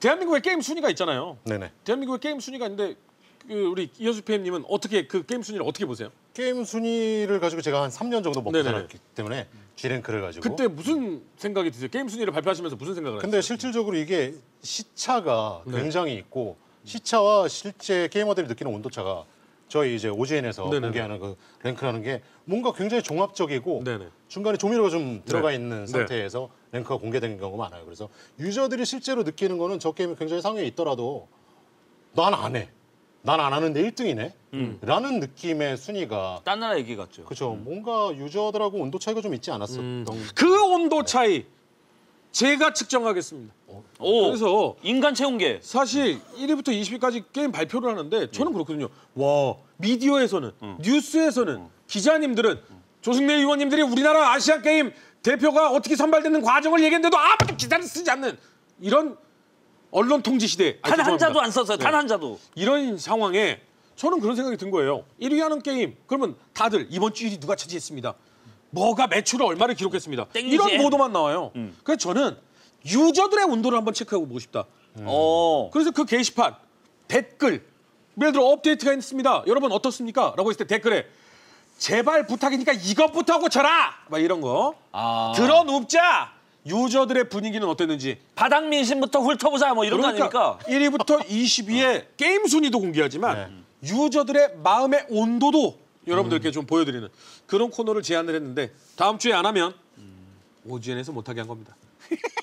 대한민국의 게임 순위가 있잖아요. 네네. 대한민국의 게임 순위가 있는데 그 우리 이현수 PM님은 어떻게 그 게임 순위를 어떻게 보세요? 게임 순위를 가지고 제가 한 3년 정도 먹고 네네네. 살았기 때문에 G랭크를 가지고. 그때 무슨 생각이 드세요? 게임 순위를 발표하시면서 무슨 생각을 근데 하세요? 실질적으로 이게 시차가 네. 굉장히 있고 시차와 실제 게이머들이 느끼는 온도차가 저희 이제 OGN에서 네네네. 공개하는 그 랭크라는 게 뭔가 굉장히 종합적이고 네네. 중간에 조미료가 좀 들어가 네. 있는 네. 상태에서 랭크가 공개된 경우가 많아요. 그래서 유저들이 실제로 느끼는 거는 저 게임이 굉장히 상위에 있더라도 난 안 해. 난 안 하는데 1등이네. 음. 라는 느낌의 순위가 딴 나라 얘기 같죠. 그렇죠. 뭔가 유저들하고 온도 차이가 좀 있지 않았었던 그 온도 차이 제가 측정하겠습니다. 오, 그래서 인간 체온계. 사실 1위부터 20위까지 게임 발표를 하는데 저는 그렇거든요. 와 미디어에서는 뉴스에서는 기자님들은 조승래 의원님들이 우리나라 아시안 게임 대표가 어떻게 선발되는 과정을 얘기했는데도 아무도 기사를 쓰지 않는 이런 언론 통지 시대. 아, 단한 죄송합니다. 자도 안 썼어요. 단한 자도. 이런 상황에 저는 그런 생각이 든 거예요. 1위 하는 게임 그러면 다들 이번 주 1위 누가 차지했습니다. 뭐가 매출을 얼마를 기록했습니다. 땡기지. 이런 보도만 나와요. 그래서 저는 유저들의 온도를 한번 체크하고 보고 싶다. 어. 그래서 그 게시판 댓글 예를 들어 업데이트가 있습니다. 여러분 어떻습니까? 라고 했을 때 댓글에 제발 부탁이니까 이것부터 고쳐라! 막 이런 거 아. 들어눕자 유저들의 분위기는 어땠는지 바닥 민심부터 훑어보자 뭐 이런 거 아닙니까? 1위부터 20위의 게임 순위도 공개하지만 네. 유저들의 마음의 온도도 여러분들께 좀 보여드리는 그런 코너를 제안을 했는데 다음 주에 안 하면 오지엔에서 못하게 한 겁니다.